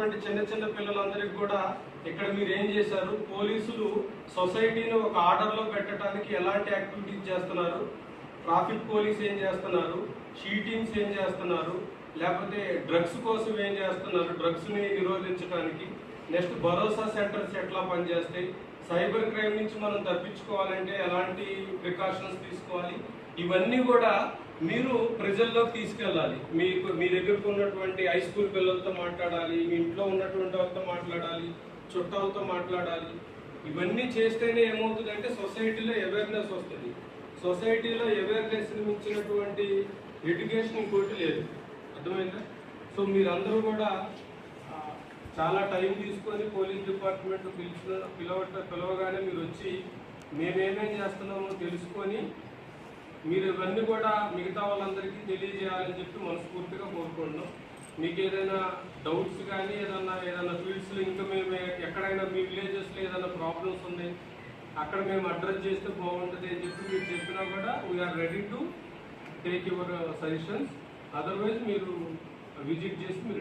ఉన్నటువంటి చిన్న చిన్న పిల్లలందరికీ కూడా ఇక్కడ మీరు ఏం చేశారు? పోలీసులు సొసైటీని ఒక ఆర్డర్లో పెట్టడానికి ఎలాంటి యాక్టివిటీస్ చేస్తున్నారు? ట్రాఫిక్ పోలీస్ ఏం చేస్తున్నారు? షీటింగ్స్ ఏం చేస్తున్నారు? లేకపోతే డ్రగ్స్ కోసం ఏం చేస్తున్నారు? డ్రగ్స్ని నిరోధించడానికి. నెక్స్ట్ భరోసా సెంటర్స్ ఎట్లా పనిచేస్తాయి? సైబర్ క్రైమ్ నుంచి మనం తప్పించుకోవాలంటే ఎలాంటి ప్రికాషన్స్ తీసుకోవాలి? ఇవన్నీ కూడా మీరు ప్రజల్లోకి తీసుకెళ్ళాలి. మీకు మీ దగ్గరకు ఉన్నటువంటి హై స్కూల్ పిల్లలతో మాట్లాడాలి మీ ఇంట్లో ఉన్నటువంటి వాళ్ళతో మాట్లాడాలి చుట్టాలతో మాట్లాడాలి. ఇవన్నీ చేస్తేనే ఏమవుతుందంటే సొసైటీలో అవేర్నెస్ వస్తుంది. సొసైటీలో అవేర్నెస్ మించినటువంటి ఎడ్యుకేషన్ ఇంకోటి లేదు. అర్థమైందా? సో మీరందరూ కూడా చాలా టైం తీసుకొని పోలీస్ డిపార్ట్మెంట్ పిలిచిన పిలవట పిలవగానే మీరు వచ్చి మేమేమేం చేస్తున్నామో తెలుసుకొని మీరు ఇవన్నీ కూడా మిగతా వాళ్ళందరికీ తెలియజేయాలని చెప్పి మనస్ఫూర్తిగా కోరుకుంటున్నాం. మీకు ఏదైనా డౌట్స్ కానీ ఏదైనా ఏదైనా ఫీల్డ్స్లో ఇంకా మేము ఎక్కడైనా మీ విలేజెస్లో ఏదైనా ప్రాబ్లమ్స్ ఉన్నాయి అక్కడ మేము అడ్రస్ చేస్తే బాగుంటుంది అని చెప్పి మీరు చెప్పినా కూడా we're ready to take your suggestions otherwise మీరు విజిట్ చేసి మీరు